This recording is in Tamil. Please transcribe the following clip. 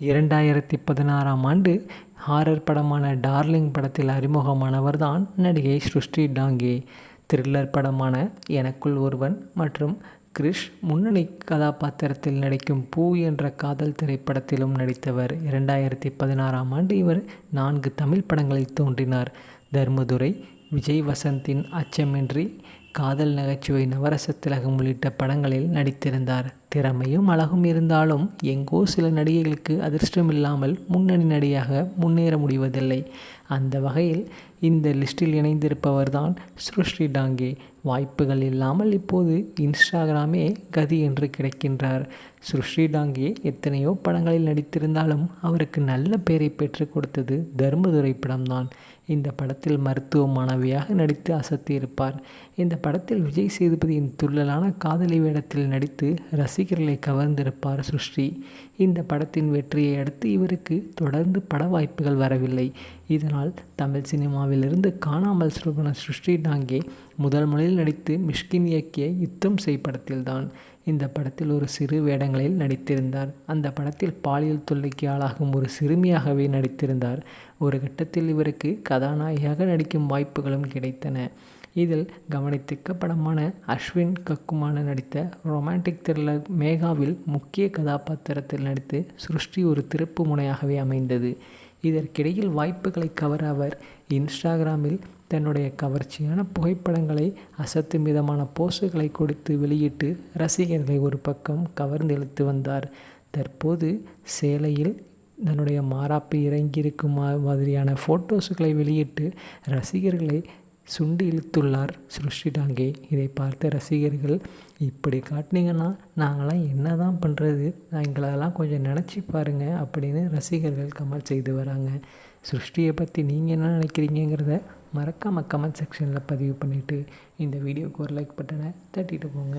இரண்டாயிரத்தி பதினாறாம் ஆண்டு ஹாரர் படமான டார்லிங் படத்தில் அறிமுகமானவர் தான் நடிகை ஸ்ருஷ்டி டாங்கே. த்ரில்லர் படமான எனக்குள் ஒருவன் மற்றும் கிரிஷ் முன்னணி கதாபாத்திரத்தில் நடிக்கும் பூ என்ற காதல் திரைப்படத்திலும் நடித்தவர். இரண்டாயிரத்தி பதினாறாம் ஆண்டு இவர் நான்கு தமிழ் படங்களில் தோன்றினார். தர்மதுரை விஜய் வசந்தின் அச்சமின்றி காதல் நகைச்சுவை நவரச திலகம் உள்ளிட்ட படங்களில் நடித்திருந்தார். திறமையும் அழகும் இருந்தாலும் எங்கோ சில நடிகைகளுக்கு அதிர்ஷ்டம் இல்லாமல் முன்னணி நடிகையாக முன்னேற முடிவதில்லை. அந்த வகையில் இந்த லிஸ்டில் இணைந்திருப்பவர் தான் ஸ்ருஷ்டி டாங்கே. வாய்ப்புகள் இல்லாமல் இப்போது இன்ஸ்டாகிராமே கதி என்று கிடைக்கின்றார். ஸ்ருஷ்டி டாங்கே எத்தனையோ படங்களில் நடித்திருந்தாலும் அவருக்கு நல்ல பெயரை பெற்றுக் கொடுத்தது தர்மதுரை படம்தான். இந்த படத்தில் மருத்துவ மாணவியாக நடித்து அசத்தியிருப்பார். இந்த படத்தில் விஜய் சேதுபதியின் துள்ளலான காதலி வேடத்தில் நடித்து ரசிகர்களை கவர்ந்திருப்பார் சுஷ்டி. இந்த படத்தின் வெற்றியை அடுத்து இவருக்கு தொடர்ந்து பட வாய்ப்புகள் வரவில்லை. இதனால் தமிழ் சினிமாவிலிருந்து காணாமல் போன சுஷ்டி டாங்கே முதல் முறையில் நடித்து மிஷ்கின் இயக்கிய யுத்தம் செய் படத்தில்தான். இந்த படத்தில் ஒரு சிறு வேடங்களில் நடித்திருந்தார். அந்த படத்தில் பாலியல் தொல்லைக்கு ஆளாகும் ஒரு சிறுமியாகவே நடித்திருந்தார். ஒரு கட்டத்தில் இவருக்கு கதாநாயகியாக நடிக்கும் வாய்ப்புகளும் கிடைத்தன. இதில் கவனித்திக்க படமான அஸ்வின் கக்குமான நடித்த ரொமான்டிக் த்ரில்லர் மேகாவில் முக்கிய கதாபாத்திரத்தில் நடித்து சிருஷ்டி ஒரு திருப்பு முனையாகவே அமைந்தது. இதற்கிடையில் வாய்ப்புகளை கவர அவர் இன்ஸ்டாகிராமில் தன்னுடைய கவர்ச்சியான புகைப்படங்களை அசத்து விதமான போஸுகளை கொடுத்து வெளியிட்டு ரசிகர்களை ஒரு பக்கம் கவர்ந்தெழுத்து வந்தார். தற்போது சேலையில் தன்னுடைய மாறாப்பு இறங்கியிருக்கும் மாதிரியான ஃபோட்டோஸுகளை வெளியிட்டு ரசிகர்களை சுண்டி இழுத்துள்ளார் சுருஷ்டிடாங்கே இதை பார்த்த ரசிகர்கள் இப்படி காட்டினீங்கன்னா நாங்களாம் என்ன தான் பண்ணுறது எங்களெல்லாம் கொஞ்சம் நினச்சி பாருங்கள் அப்படின்னு ரசிகர்கள் கமெண்ட் செய்து வராங்க. சிருஷ்டியை பற்றி நீங்கள் என்ன நினைக்கிறீங்கிறத மறக்காமல் கமெண்ட் செக்ஷனில் பதிவு பண்ணிவிட்டு இந்த வீடியோக்கு ஒரு லைக் பட்டனை தட்டிட்டு போங்க.